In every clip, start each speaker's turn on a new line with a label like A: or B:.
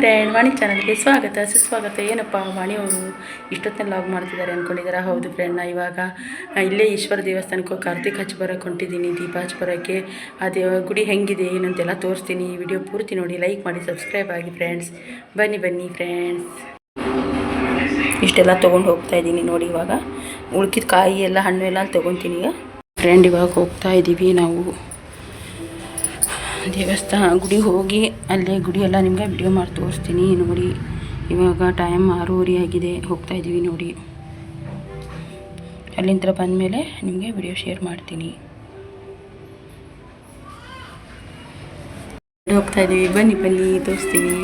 A: Friend ವಾಣಿ ಚಾನಲ್ಗೆ ಸ್ವಾಗತ. ಸುಸ್ವಾಗತ. ಏನಪ್ಪ ವಾಣಿ ಅವರು ಇಷ್ಟೊತ್ತಲ್ಲಿ ಲಾಗ್ ಮಾಡ್ತಿದ್ದಾರೆ ಅಂದ್ಕೊಂಡಿದ್ದಾರೆ ಹೌದು ಫ್ರೆಂಡ್ ನಾ ಇವಾಗ ಇಲ್ಲೇ ಈಶ್ವರ ದೇವಸ್ಥಾನಕ್ಕೆ ಕಾರ್ತಿಕ್ ಹಚ್ಚಿ ಬರೋಕ್ಕೆ ಹೊಂಟಿದ್ದೀನಿ ದೀಪ ಹಚ್ಚಿ ಬರೋಕ್ಕೆ ಆ ದೇವ ಗುಡಿ ಹೆಂಗಿದೆ, ಏನಂತೆಲ್ಲ ತೋರಿಸ್ತೀನಿ. ಈ ವಿಡಿಯೋ ಪೂರ್ತಿ ನೋಡಿ, ಲೈಕ್ ಮಾಡಿ, ಸಬ್ಸ್ಕ್ರೈಬ್ ಆಗಿ ಫ್ರೆಂಡ್ಸ್. ಬನ್ನಿ ಬನ್ನಿ ಫ್ರೆಂಡ್ಸ್. ಇಷ್ಟೆಲ್ಲ ತೊಗೊಂಡು ಹೋಗ್ತಾ ಇದ್ದೀನಿ ನೋಡಿ ಇವಾಗ. ಉಳ್ಕಿದ ಕಾಯಿ ಎಲ್ಲ, ಹಣ್ಣು ಎಲ್ಲ ತೊಗೊತೀನಿ ಈಗ. ಫ್ರೆಂಡ್, ಇವಾಗ ಹೋಗ್ತಾ ಇದ್ದೀವಿ ನಾವು. ದೇವಸ್ಥಾನ ಗುಡಿ ಹೋಗಿ ಅಲ್ಲೇ ಗುಡಿ ಎಲ್ಲ ನಿಮಗೆ ವಿಡಿಯೋ ಮಾಡಿ ತೋರಿಸ್ತೀನಿ. ನೋಡಿ, ಇವಾಗ ಟೈಮ್ ಆರೂವರೆ ಆಗಿದೆ. ಹೋಗ್ತಾ ಇದ್ದೀವಿ ನೋಡಿ. ಅಲ್ಲಿಂದ ಬಂದಮೇಲೆ ನಿಮಗೆ ವಿಡಿಯೋ ಶೇರ್ ಮಾಡ್ತೀನಿ. ಹೋಗ್ತಾ ಇದ್ದೀವಿ ಬನ್ನಿ ಬನ್ನಿ ತೋರಿಸ್ತೀವಿ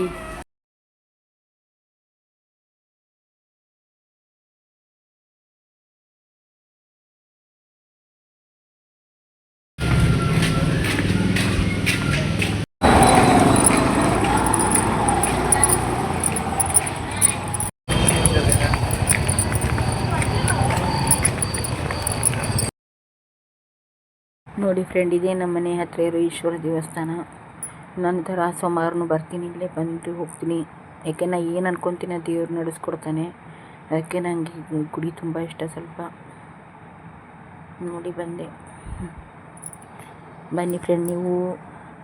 A: ನೋಡಿ ಫ್ರೆಂಡ್ ಇದೇ ನಮ್ಮ ಮನೆ ಹತ್ತಿರ ಇರೋ ಈಶ್ವರ ದೇವಸ್ಥಾನ. ನಂತರ ಸೋಮವಾರನೂ ಬರ್ತೀನಿ, ಇಲ್ಲೇ ಬಂದು ಹೋಗ್ತೀನಿ. ಯಾಕೆ ನಾ ಏನು ಅನ್ಕೊತೀನಿ ಆ ದೇವ್ರು ನಡೆಸ್ಕೊಡ್ತಾನೆ. ಅದಕ್ಕೆ ನನಗೆ ಗುಡಿ ತುಂಬ ಇಷ್ಟ ಸ್ವಲ್ಪ. ನೋಡಿ ಬಂದೆ. ಬನ್ನಿ ಫ್ರೆಂಡ್ ನೀವು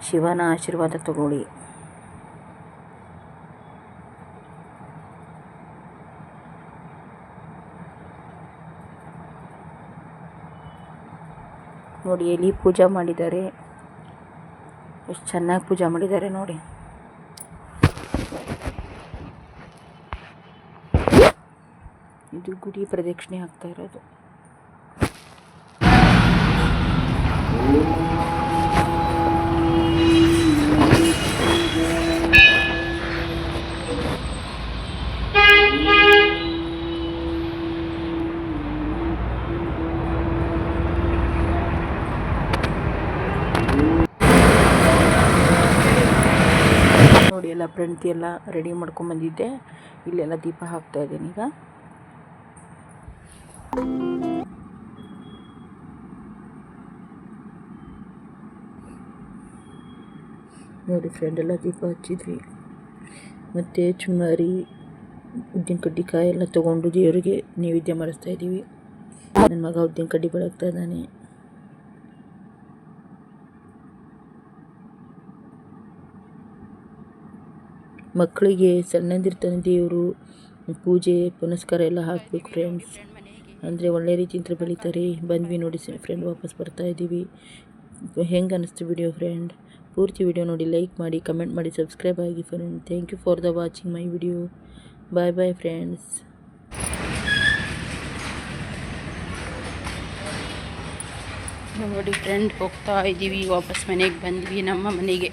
A: ಶಿವನ ಆಶೀರ್ವಾದ ತಗೊಳ್ಳಿ. ನೋಡಿ ಎಲ್ಲಿ ಪೂಜೆ ಮಾಡಿದ್ದಾರೆ. ಎಷ್ಟು ಚೆನ್ನಾಗಿ ಪೂಜೆ ಮಾಡಿದ್ದಾರೆ ನೋಡಿ. ಇದು ಗುಡಿ ಪ್ರದಕ್ಷಿಣೆ ಆಗ್ತಾ ಇರೋದು. ಎಲ್ಲ ಎಲ್ಲ ರೆಡಿ ಮಾಡ್ಕೊಂಬಂದಿದ್ದೆ ಇಲ್ಲೆಲ್ಲ ದೀಪ ಹಾಕ್ತಾ ಇದ್ದೀನಿ ಈಗ. ನೋಡಿ ಫ್ರೆಂಡ್ ಎಲ್ಲ ದೀಪ ಹಚ್ಚಿದ್ವಿ. ಮತ್ತು ಚುಮಾರಿ ಉದ್ದಿನ ಕಡ್ಡಿ ಕಾಯಿ ಎಲ್ಲ ತೊಗೊಂಡು ದೇವರಿಗೆ ನೈವೇದ್ಯ ಮಾಡಿಸ್ತಾ ಇದ್ದೀವಿ. ನನ್ನ ಮಗ ಉದ್ದಿನ ಕಡ್ಡಿ ಬೆಳಗ್ತಾ ಇದ್ದಾನೆ. ಮಕ್ಕಳಿಗೆ ಸಣ್ಣಂದಿರ್ತಾನೆ ದೇವರು, ಪೂಜೆ, ಪುನಸ್ಕಾರ ಎಲ್ಲ ಹಾಕಬೇಕು ಫ್ರೆಂಡ್ಸ್ ಅಂದರೆ ಒಳ್ಳೆ ರೀತಿಯಿಂದ ಬೆಳೀತಾರೆ. ಬಂದ್ವಿ ನೋಡಿ ಫ್ರೆಂಡ್ ವಾಪಸ್ ಬರ್ತಾ ಇದ್ದೀವಿ. ಹೆಂಗೆ ಅನ್ನಿಸ್ತು ವಿಡಿಯೋ ಫ್ರೆಂಡ್ ಪೂರ್ತಿ ವಿಡಿಯೋ ನೋಡಿ ಲೈಕ್ ಮಾಡಿ ಕಮೆಂಟ್ ಮಾಡಿ ಸಬ್ಸ್ಕ್ರೈಬ್ ಆಗಿ friend thank you for the watching my video bye bye friends ನೋಡಿ ಫ್ರೆಂಡ್ ಹೋಗ್ತಾ ಇದ್ದೀವಿ, ವಾಪಸ್ ಮನೆಗೆ ಬಂದ್ವಿ, ನಮ್ಮ ಮನೆಗೆ.